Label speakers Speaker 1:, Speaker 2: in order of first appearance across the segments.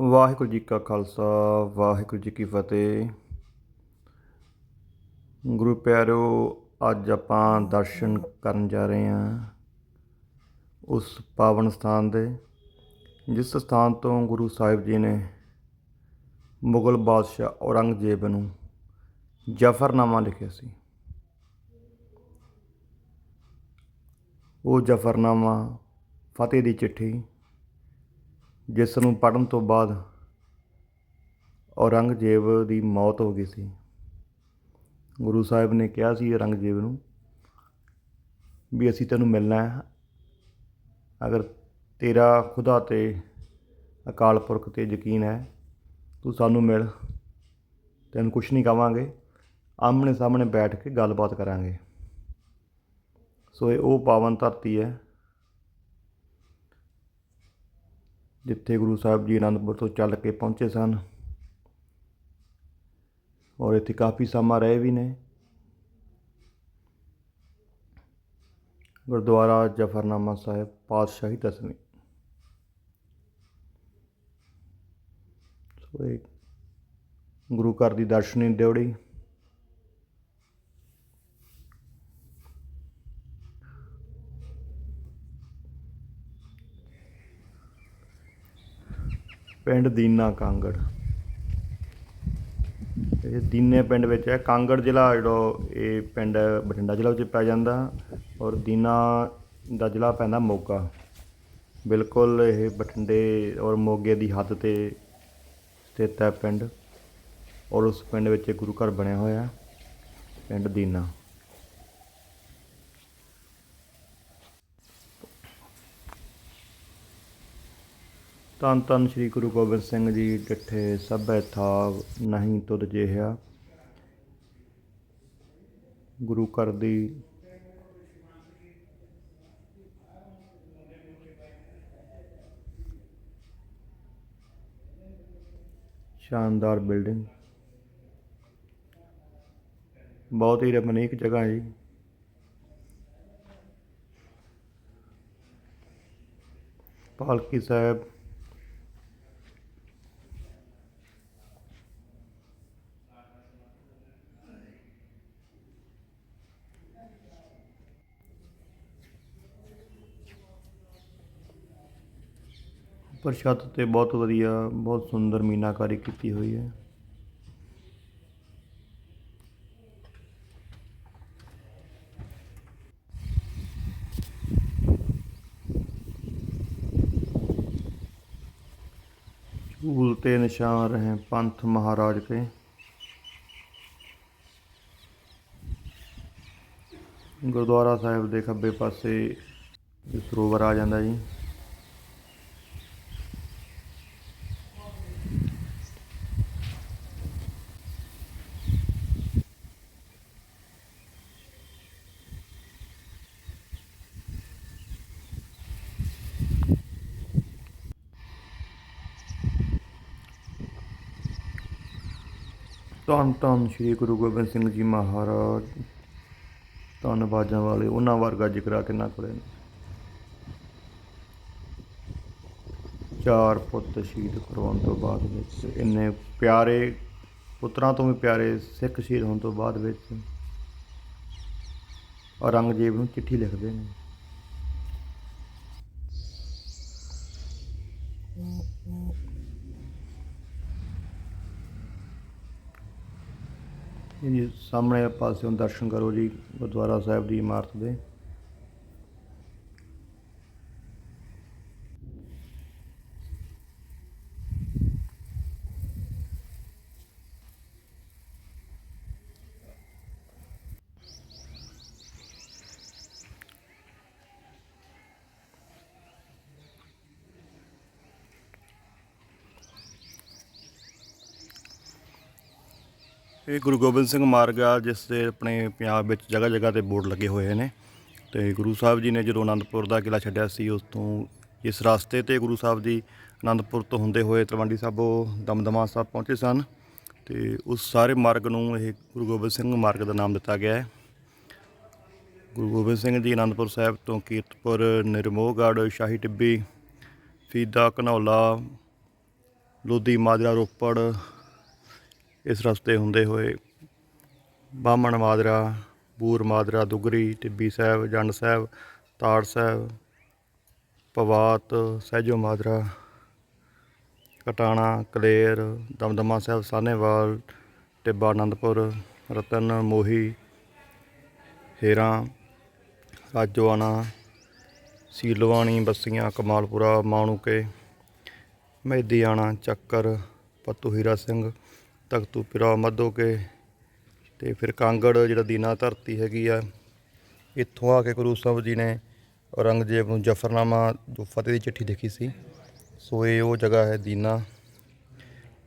Speaker 1: ਵਾਹਿਗੁਰੂ ਜੀ ਕਾ ਖਾਲਸਾ, ਵਾਹਿਗੁਰੂ ਜੀ ਕੀ ਫਤਿਹ। ਗੁਰੂ ਪਿਆਰਿਓ ਅੱਜ ਆਪਾਂ ਦਰਸ਼ਨ ਕਰਨ ਜਾ ਰਹੇ ਹਾਂ ਉਸ ਪਾਵਨ ਸਥਾਨ ਦੇ, ਜਿਸ ਸਥਾਨ ਤੋਂ ਗੁਰੂ ਸਾਹਿਬ ਜੀ ਨੇ ਮੁਗਲ ਬਾਦਸ਼ਾਹ ਔਰੰਗਜ਼ੇਬ ਨੂੰ ਜ਼ਫਰਨਾਮਾ ਲਿਖਿਆ ਸੀ। ਉਹ ਜ਼ਫਰਨਾਮਾ ਫਤਿਹ ਦੀ ਚਿੱਠੀ ਜਿਸ ਨੂੰ ਪੜ੍ਹਨ ਤੋਂ ਬਾਅਦ ਔਰੰਗਜ਼ੇਬ ਦੀ ਮੌਤ ਹੋ ਗਈ ਸੀ। ਗੁਰੂ ਸਾਹਿਬ ਨੇ ਕਿਹਾ ਸੀ ਔਰੰਗਜ਼ੇਬ ਨੂੰ ਵੀ ਅਸੀਂ ਤੈਨੂੰ ਮਿਲਣਾ ਹੈ। ਅਗਰ ਤੇਰਾ ਖੁਦਾ ਤੇ ਅਕਾਲ ਪੁਰਖ ਤੇ ਯਕੀਨ ਹੈ, ਤੂੰ ਸਾਨੂੰ ਮਿਲ। ਤੈਨੂੰ ਕੁਝ ਨਹੀਂ ਕਵਾਂਗੇ। ਆਮਣੇ ਸਾਹਮਣੇ ਬੈਠ ਕੇ ਗੱਲਬਾਤ ਕਰਾਂਗੇ। ਸੋ ਇਹ ਉਹ ਪਾਵਨ ਧਰਤੀ ਹੈ ਜਿੱਥੇ ਗੁਰੂ ਸਾਹਿਬ ਜੀ ਅਨੰਦਪੁਰ ਤੋਂ ਚੱਲ ਕੇ ਪਹੁੰਚੇ ਸਨ। ਔਰ ਇੱਥੇ ਕਾਫੀ ਸਮਾਂ ਰਹੇ ਵੀ ਨੇ। ਗੁਰਦੁਆਰਾ ਜਫਰਨਾਮਾ ਸਾਹਿਬ, ਪਾਤਸ਼ਾਹੀ ਦਸਵੀਂ। ਸੋ ਇਹ ਗੁਰੂ ਘਰ ਦੀ ਦਰਸ਼ਨੀ ਡਿਉੜੀ ਪਿੰਡ ਦੀਨਾ ਕਾਂਗੜ। ਇਹ ਦੀਨੇ ਪਿੰਡ ਵਿੱਚ ਹੈ। ਕਾਂਗੜ ਜ਼ਿਲ੍ਹਾ ਜਿਹੜਾ ਇਹ ਪਿੰਡ ਬਠਿੰਡਾ ਜ਼ਿਲ੍ਹਾ ਵਿੱਚ ਪੈ ਜਾਂਦਾ ਔਰ ਦੀਨਾ ਦਾ ਜ਼ਿਲ੍ਹਾ ਪੈਂਦਾ ਮੋਗਾ। ਬਿਲਕੁਲ ਇਹ ਬਠਿੰਡੇ ਔਰ ਮੋਗੇ ਦੀ ਹੱਦ ਤੇ ਸਥਿਤ ਹੈ ਪਿੰਡ ਔਰ ਉਸ ਪਿੰਡ ਵਿੱਚ ਗੁਰੂ ਘਰ ਬਣਿਆ ਹੋਇਆ ਪਿੰਡ ਦੀਨਾ। ਧੰਨ ਧੰਨ ਸ੍ਰੀ ਗੁਰੂ ਗੋਬਿੰਦ ਸਿੰਘ ਜੀ ਡਿਠੇ ਸਭੈ ਥਾਵ ਨਹੀਂ ਤੁਧ ਜਿਹਾ ਗੁਰੂ ਘਰ ਦੀ ਸ਼ਾਨਦਾਰ ਬਿਲਡਿੰਗ। ਬਹੁਤ ਹੀ ਰਮਣੀਕ ਜਗ੍ਹਾ ਹੈ ਜੀ। ਪਾਲਕੀ ਸਾਹਿਬ ਉੱਪਰ ਛੱਤ ਤੇ ਬਹੁਤ ਵਧੀਆ, ਬਹੁਤ ਸੁੰਦਰ ਮੀਨਾਕਾਰੀ ਕੀਤੀ ਹੋਈ ਹੈ। ਝੂਲ ਤੇ ਨਿਸ਼ਾਨ ਰਹੇ ਪੰਥ ਮਹਾਰਾਜ ਕੇ ਗੁਰਦੁਆਰਾ ਸਾਹਿਬ ਦੇ ਖੱਬੇ ਪਾਸੇ ਸਰੋਵਰ ਆ ਜਾਂਦਾ ਜੀ। ਧੰਨ ਧੰਨ ਸ੍ਰੀ ਗੁਰੂ ਗੋਬਿੰਦ ਸਿੰਘ ਜੀ ਮਹਾਰਾਜ। ਧੰਨਵਾਜ਼ਾਂ ਵਾਲੇ, ਉਹਨਾਂ ਵਰਗਾ ਜ਼ਿਕਰਾ ਕਿੰਨਾ ਕੋਲੇ ਨੇ ਚਾਰ ਪੁੱਤ ਸ਼ਹੀਦ ਕਰਵਾਉਣ ਤੋਂ ਬਾਅਦ ਵਿੱਚ, ਇੰਨੇ ਪਿਆਰੇ ਪੁੱਤਰਾਂ ਤੋਂ ਵੀ ਪਿਆਰੇ ਸਿੱਖ ਸ਼ਹੀਦ ਹੋਣ ਤੋਂ ਬਾਅਦ ਵਿੱਚ ਔਰੰਗਜ਼ੇਬ ਨੂੰ ਚਿੱਠੀ ਲਿਖਦੇ ਨੇ। ਜੀ ਸਾਹਮਣੇ ਪਾਸਿਓਂ ਦਰਸ਼ਨ ਕਰੋ ਜੀ ਗੁਰਦੁਆਰਾ ਸਾਹਿਬ ਦੀ ਇਮਾਰਤ ਦੇ। ਇਹ ਗੁਰੂ ਗੋਬਿੰਦ ਸਿੰਘ ਮਾਰਗ ਆ, ਜਿਸ ਦੇ ਆਪਣੇ ਪੰਜਾਬ ਵਿੱਚ ਜਗ੍ਹਾ ਜਗ੍ਹਾ ਤੇ ਬੋਰਡ ਲੱਗੇ ਹੋਏ ਨੇ। ਤੇ ਗੁਰੂ ਸਾਹਿਬ ਜੀ ਨੇ ਜਦੋਂ ਆਨੰਦਪੁਰ ਦਾ ਕਿਲਾ ਛੱਡਿਆ ਸੀ, ਉਸ ਤੋਂ ਇਸ ਰਸਤੇ ਤੇ ਗੁਰੂ ਸਾਹਿਬ ਜੀ ਆਨੰਦਪੁਰ ਤੋਂ ਹੁੰਦੇ ਹੋਏ ਤਲਵੰਡੀ ਸਾਬੋ ਦਮਦਮਾ ਸਾਹਿਬ ਪਹੁੰਚੇ ਸਨ। ਤੇ ਉਸ ਸਾਰੇ ਮਾਰਗ ਨੂੰ ਇਹ ਗੁਰੂ ਗੋਬਿੰਦ ਸਿੰਘ ਮਾਰਗ ਦਾ ਨਾਮ ਦਿੱਤਾ ਗਿਆ ਹੈ। ਗੁਰੂ ਗੋਬਿੰਦ ਸਿੰਘ ਜੀ ਆਨੰਦਪੁਰ ਸਾਹਿਬ ਤੋਂ ਕੀਰਤਪੁਰ, ਨਿਰਮੋਹਗੜ੍ਹ, ਸ਼ਾਹੀ ਟਿੱਬੀ, ਫੀਦਾ, ਘਨੌਲਾ, ਲੋਧੀ, ਮਾਜਰਾ, ਰੋਪੜ ਇਸ ਰਸਤੇ ਹੁੰਦੇ ਹੋਏ ਬਾਹਮਣ ਮਾਜਰਾ, ਬੂਰ ਮਾਜਰਾ, ਦੁਗਰੀ, ਟਿੱਬੀ ਸਾਹਿਬ, ਜੰਡ ਸਾਹਿਬ, ਤਾੜ ਸਾਹਿਬ, ਪਵਾਤ, ਸਹਿਜੋ ਮਾਜਰਾ, ਕਟਾਣਾ, ਕਲੇਰ, ਦਮਦਮਾ ਸਾਹਿਬ, ਸਾਹਨੇਵਾਲ, ਟਿੱਬਾ ਆਨੰਦਪੁਰ ਰਤਨ, ਮੋਹੀ, ਹੇਰਾ, ਰਾਜੋਆਣਾ, ਸੀਲਵਾਣੀ, ਬੱਸੀਆਂ, ਕਮਾਲਪੁਰਾ, ਮਾਣੂਕੇ, ਮਹਿਦੀਆਣਾ, ਚੱਕਰ ਪੱਤੂ ਹੀਰਾ ਸਿੰਘ ਤਖਤੂ ਪਿਰਾ ਮੱਧੋਕੇ ਤੇ ਫਿਰ ਕਾਂਗੜ ਜਿਹੜਾ ਦੀਨਾ ਧਰਤੀ ਹੈਗੀ ਆ, ਇੱਥੋਂ ਆ ਕੇ ਗੁਰੂ ਸਾਹਿਬ ਜੀ ਨੇ ਔਰੰਗਜ਼ੇਬ ਨੂੰ ਜਫਰਨਾਮਾ, ਜੋ ਫਤਿਹ ਦੀ ਚਿੱਠੀ ਲਿਖੀ ਸੀ, ਸੋ ਇਹ ਉਹ ਜਗ੍ਹਾ ਹੈ ਦੀਨਾ,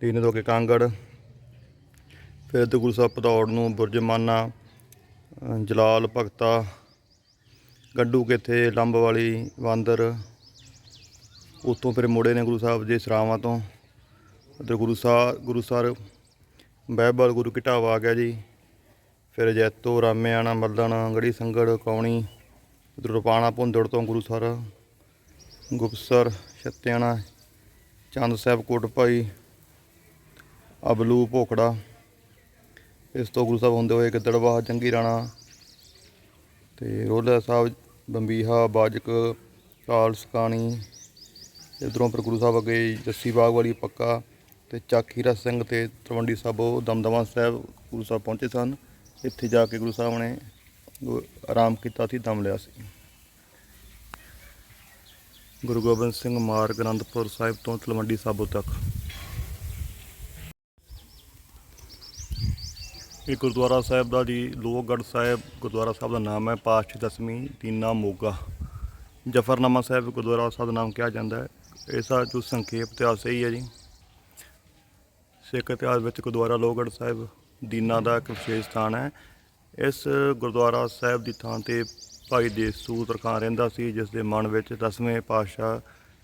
Speaker 1: ਦੀਨੇ ਤੋਂ ਕੇ ਕਾਂਗੜ, ਫਿਰ ਤੇ ਗੁਰੂ ਸਾਹਿਬ ਭਦੌੜ ਨੂੰ ਬੁਰਜਮਾਨਾ ਜਲਾਲ ਭਗਤਾ, ਗੱਡੂ ਕਿੱਥੇ ਲੰਬ ਵਾਲੀ ਵਾਂਦਰ ਉਤੋਂ ਫਿਰ ਮੁੜੇ ਨੇ ਗੁਰੂ ਸਾਹਿਬ ਜੀ ਸਰਾਵਾਂ ਤੋਂ, ਤੇ ਗੁਰੂ ਸਾਹਿਬ ਗੁਰੂ ਸਾਹਿਬ ਬਹਿਬਲ ਗੁਰੂ ਘਟਾਵਾ ਆ ਗਿਆ ਜੀ। ਫਿਰ ਜੈਤੋ, ਰਾਮਿਆਣਾ, ਮੱਲਣ ਗੜੀ ਸੰਗੜ, ਕੌਣੀ ਰੁਪਾਣਾ, ਭੁੰਦੜ ਤੋਂ ਗੁਰੂ ਸਰ, ਗੁਪਸਰ, ਛੱਤਿਆਣਾ, ਚੰਦ ਸਾਹਿਬ ਕੋਟ ਭਾਈ ਅਬਲੂ, ਭੋਖੜਾ। ਇਸ ਤੋਂ ਗੁਰੂ ਸਾਹਿਬ ਹੁੰਦੇ ਹੋਏ ਗਿੱਦੜਵਾਹ ਚੰਗੀ ਰਾਣਾ ਤੇ ਰੋਲਾ ਸਾਹਿਬ, ਬੰਬੀਹਾ, ਬਾਜਕ ਕਾਲ ਸਕਾਣੀ। ਇਧਰੋਂ ਪਰ ਗੁਰੂ ਸਾਹਿਬ ਅੱਗੇ ਜੱਸੀ ਬਾਗ ਵਾਲੀ ਪੱਕਾ। ਤੇ ਚੱਕ ਹੀਰਾ ਸਿੰਘ ਤੇ ਤਲਵੰਡੀ ਸਾਬੋ ਦਮਦਮਾ ਸਾਹਿਬ, ਗੁਰੂ ਸਾਹਿਬ ਪਹੁੰਚੇ ਸਨ। ਇੱਥੇ ਜਾ ਕੇ ਗੁਰੂ ਸਾਹਿਬ ਨੇ ਗੁ- ਆਰਾਮ ਕੀਤਾ ਸੀ ਦਮ ਲਿਆ ਸੀ। ਗੁਰੂ ਗੋਬਿੰਦ ਸਿੰਘ ਮਾਰਗ ਅਨੰਦਪੁਰ ਸਾਹਿਬ ਤੋਂ ਤਲਵੰਡੀ ਸਾਬੋ ਤੱਕ। ਇਹ ਗੁਰਦੁਆਰਾ ਸਾਹਿਬ ਦਾ ਜੀ, ਲੋਹਗੜ੍ਹ ਸਾਹਿਬ, ਗੁਰਦੁਆਰਾ ਸਾਹਿਬ ਦਾ ਨਾਮ ਹੈ ਪਾਤਸ਼ਾਹ ਦਸਵੀਂ ਦੀਨਾ ਮੋਗਾ। ਜਫਰਨਾਮਾ ਸਾਹਿਬ ਗੁਰਦੁਆਰਾ ਸਾਹਿਬ ਦਾ ਨਾਮ ਕਿਹਾ ਜਾਂਦਾ ਹੈ। ਇਸ ਦਾ ਜੋ ਸੰਖੇਪ ਇਤਿਹਾਸ ਇਹੀ ਹੈ ਜੀ। ਸਿੱਖ ਇਤਿਹਾਸ ਵਿੱਚ ਗੁਰਦੁਆਰਾ ਲੋਹਗੜ੍ਹ ਸਾਹਿਬ ਦੀਨਾ ਦਾ ਇੱਕ ਵਿਸ਼ੇਸ਼ ਸਥਾਨ ਹੈ। ਇਸ ਗੁਰਦੁਆਰਾ ਸਾਹਿਬ ਦੀ ਥਾਂ ਤੇ ਭਾਈ ਦੇਸੂ ਤਰਖਾਨ ਰਹਿੰਦਾ ਸੀ, ਜਿਸ ਦੇ ਮਨ ਵਿੱਚ ਦਸਵੇਂ ਪਾਤਸ਼ਾਹ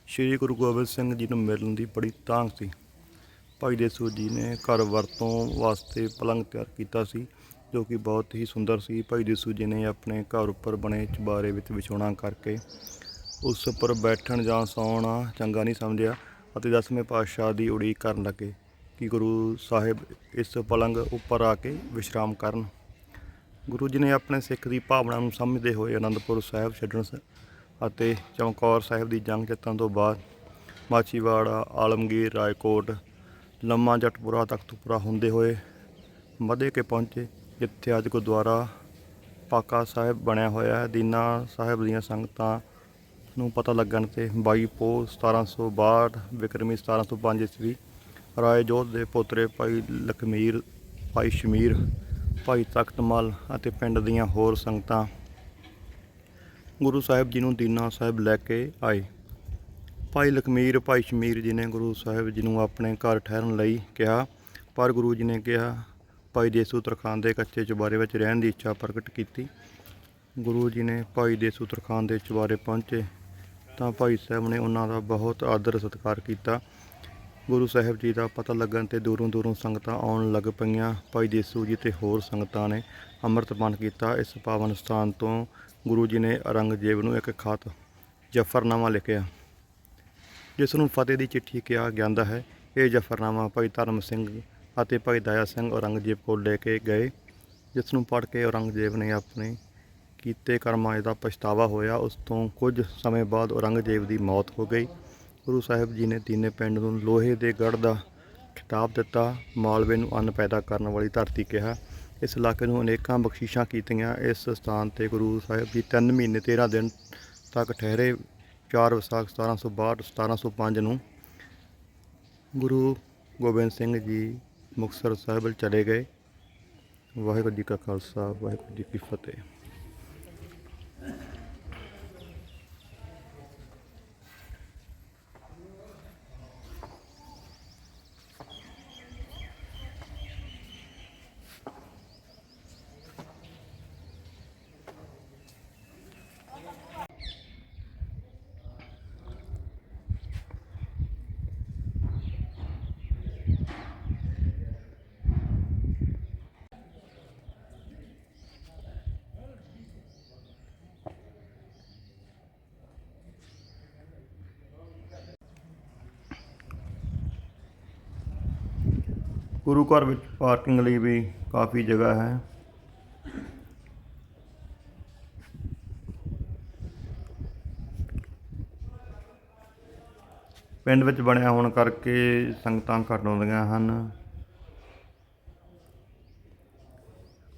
Speaker 1: ਸ੍ਰੀ ਗੁਰੂ ਗੋਬਿੰਦ ਸਿੰਘ ਜੀ ਨੂੰ ਮਿਲਣ ਦੀ ਬੜੀ ਤਾਂਘ ਸੀ। ਭਾਈ ਦੇਸੂ ਜੀ ਨੇ ਘਰ ਵਰਤੋਂ ਵਾਸਤੇ ਪਲੰਗ ਤਿਆਰ ਕੀਤਾ ਸੀ, ਜੋ ਕਿ ਬਹੁਤ ਹੀ ਸੁੰਦਰ ਸੀ। ਭਾਈ ਦੇਸੂ ਜੀ ਨੇ ਆਪਣੇ ਘਰ ਉੱਪਰ ਬਣੇ ਚੁਬਾਰੇ ਵਿੱਚ ਵਿਛੋਣਾ ਕਰਕੇ ਉਸ ਉੱਪਰ ਬੈਠਣ ਜਾਂ ਸੌਣਾ ਚੰਗਾ ਨਹੀਂ ਸਮਝਿਆ ਅਤੇ ਦਸਵੇਂ ਪਾਤਸ਼ਾਹ ਦੀ ਉਡੀਕ ਕਰਨ ਲੱਗੇ। ਕਿ ਗੁਰੂ ਸਾਹਿਬ ਇਸ ਪਲੰਗ ਉੱਪਰ ਆ ਕੇ ਵਿਸ਼ਰਾਮ ਕਰਨ। ਗੁਰੂ ਜੀ ਨੇ ਆਪਣੇ ਸਿੱਖ ਦੀ ਭਾਵਨਾ ਨੂੰ ਸਮਝਦੇ ਹੋਏ ਅਨੰਦਪੁਰ ਸਾਹਿਬ ਛੱਡਣ ਸ- ਅਤੇ ਚਮਕੌਰ ਸਾਹਿਬ ਦੀ ਜੰਗ ਜਿੱਤਣ ਤੋਂ ਬਾਅਦ ਮਾਚੀਵਾੜਾ ਆਲਮਗੀਰ, ਰਾਏਕੋਟ, ਲੰਮਾ ਜਟਪੁਰਾ ਤਖਤਪੁਰਾ ਹੁੰਦੇ ਹੋਏ ਮਧੇ ਕੇ ਪਹੁੰਚੇ, ਜਿੱਥੇ ਅੱਜ ਗੁਰਦੁਆਰਾ ਪਾਕਾ ਸਾਹਿਬ ਬਣਿਆ ਹੋਇਆ ਹੈ। ਦੀਨਾ ਸਾਹਿਬ ਦੀਆਂ ਸੰਗਤਾਂ ਨੂੰ ਪਤਾ ਲੱਗਣ ਤੇ 22 ਪੋ 1762 ਵਿਕਰਮੀ 1705 ਈਸਵੀ ਰਾਏ ਜੋਧ ਦੇ ਪੋਤਰੇ ਭਾਈ ਲਖਮੀਰ, ਭਾਈ ਸ਼ਮੀਰ, ਭਾਈ ਤਖਤਮਲ ਅਤੇ ਪਿੰਡ ਦੀਆਂ ਹੋਰ ਸੰਗਤਾਂ ਗੁਰੂ ਸਾਹਿਬ ਜੀ ਨੂੰ ਦੀਨਾ ਸਾਹਿਬ ਲੈ ਕੇ ਆਏ। ਭਾਈ ਲਖਮੀਰ, ਭਾਈ ਸ਼ਮੀਰ ਜੀ ਨੇ ਗੁਰੂ ਸਾਹਿਬ ਜੀ ਨੂੰ ਆਪਣੇ ਘਰ ਠਹਿਰਨ ਲਈ ਕਿਹਾ, ਪਰ ਗੁਰੂ ਜੀ ਨੇ ਕਿਹਾ, ਭਾਈ ਦੇਸੂ ਤਰਖਾਨ ਦੇ ਕੱਚੇ ਚੁਬਾਰੇ ਵਿੱਚ ਰਹਿਣ ਦੀ ਇੱਛਾ ਪ੍ਰਗਟ ਕੀਤੀ। ਗੁਰੂ ਜੀ ਨੇ ਭਾਈ ਦੇਸੂ ਤਰਖਾਨ ਦੇ ਚੁਬਾਰੇ ਪਹੁੰਚੇ ਤਾਂ ਭਾਈ ਸਾਹਿਬ ਨੇ ਉਹਨਾਂ ਦਾ ਬਹੁਤ ਆਦਰ ਸਤਿਕਾਰ ਕੀਤਾ। ਗੁਰੂ ਸਾਹਿਬ ਜੀ ਦਾ ਪਤਾ ਲੱਗਣ ਤੇ ਦੂਰੋਂ ਦੂਰੋਂ ਸੰਗਤਾਂ ਆਉਣ ਲੱਗ ਪਈਆਂ। ਭਾਈ ਦੇਸੂ ਜੀ ਤੇ ਹੋਰ ਸੰਗਤਾਂ ਨੇ ਅੰਮ੍ਰਿਤਪਾਨ ਕੀਤਾ। ਇਸ ਪਾਵਨ ਸਥਾਨ ਤੋਂ ਗੁਰੂ ਜੀ ਨੇ ਔਰੰਗਜ਼ੇਬ ਨੂੰ ਇੱਕ ਖਾਤ ਜਫਰਨਾਮਾ ਲਿਖਿਆ, ਜਿਸ ਨੂੰ ਫਤਿਹ ਦੀ ਚਿੱਠੀ ਕਿਹਾ ਜਾਂਦਾ ਹੈ। ਇਹ ਜਫਰਨਾਮਾ ਭਾਈ ਧਰਮ ਸਿੰਘ ਅਤੇ ਭਾਈ ਦਇਆ ਸਿੰਘ ਔਰੰਗਜ਼ੇਬ ਕੋਲ ਲੈ ਕੇ ਗਏ, ਜਿਸ ਨੂੰ ਪੜ੍ਹ ਕੇ ਔਰੰਗਜ਼ੇਬ ਨੇ ਆਪਣੇ ਕੀਤੇ ਕਰਮਾਂ ਦਾ ਪਛਤਾਵਾ ਹੋਇਆ। ਉਸ ਤੋਂ ਕੁਝ ਸਮੇਂ ਬਾਅਦ ਔਰੰਗਜ਼ੇਬ ਦੀ ਮੌਤ ਹੋ ਗਈ। ਗੁਰੂ ਸਾਹਿਬ ਜੀ ਨੇ ਦੀਨੇ ਪਿੰਡ ਨੂੰ ਲੋਹੇ ਦੇ ਗੜ੍ਹ ਦਾ ਖਿਤਾਬ ਦਿੱਤਾ, ਮਾਲਵੇ ਨੂੰ ਅੰਨ ਪੈਦਾ ਕਰਨ ਵਾਲੀ ਧਰਤੀ ਕਿਹਾ। ਇਸ ਇਲਾਕੇ ਨੂੰ ਅਨੇਕਾਂ ਬਖਸ਼ਿਸ਼ਾਂ ਕੀਤੀਆਂ। ਇਸ ਸਥਾਨ ਤੇ ਗੁਰੂ ਸਾਹਿਬ ਜੀ 3 ਮਹੀਨੇ 13 ਦਿਨ ਤੱਕ ਠਹਿਰੇ। 4 ਵਿਸਾਖ 1762 1705 ਨੂੰ ਗੁਰੂ ਗੋਬਿੰਦ ਸਿੰਘ ਜੀ ਮੁਕਤਸਰ ਸਾਹਿਬ ਚਲੇ ਗਏ। ਵਾਹਿਗੁਰੂ ਜੀ ਕਾ ਖਾਲਸਾ, ਵਾਹਿਗੁਰੂ ਜੀ ਕੀ ਫਤਿਹ। ਗੁਰੂ ਘਰ ਵਿੱਚ ਪਾਰਕਿੰਗ ਲਈ ਵੀ ਕਾਫੀ ਜਗ੍ਹਾ ਹੈ। ਪਿੰਡ ਵਿੱਚ ਬਣਿਆ ਹੋਣ ਕਰਕੇ ਸੰਗਤਾਂ ਘੱਟ ਆਉਂਦੀਆਂ ਹਨ।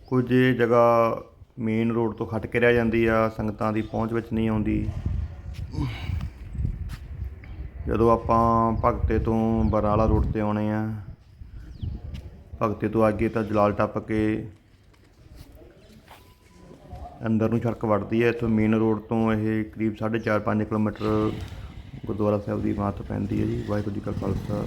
Speaker 1: ਕੁਝ ਜਗ੍ਹਾ ਮੇਨ ਰੋਡ ਤੋਂ ਹਟ ਕੇ ਰਹਿ ਜਾਂਦੀ ਆ, ਸੰਗਤਾਂ ਦੀ ਪਹੁੰਚ ਵਿੱਚ ਨਹੀਂ ਆਉਂਦੀ। ਜਦੋਂ ਆਪਾਂ ਭਗਤੇ ਤੋਂ ਬਰਾਲਾ ਰੋਡ ਤੇ ਆਉਣੇ ਆ ਭਗਤੇ ਤੋਂ ਅੱਗੇ ਤਾਂ ਜਲਾਲ ਟੱਪ ਕੇ ਅੰਦਰ ਨੂੰ ਸੜਕ ਵੜਦੀ ਹੈ। ਇੱਥੋਂ ਮੇਨ ਰੋਡ ਤੋਂ ਇਹ ਕਰੀਬ 4.5 5 ਕਿਲੋਮੀਟਰ ਗੁਰਦੁਆਰਾ ਸਾਹਿਬ ਦੀ ਮਾਤ ਪੈਂਦੀ ਹੈ ਜੀ। ਵਾਹਿਗੁਰੂ ਜੀ ਕਾ ਖਾਲਸਾ।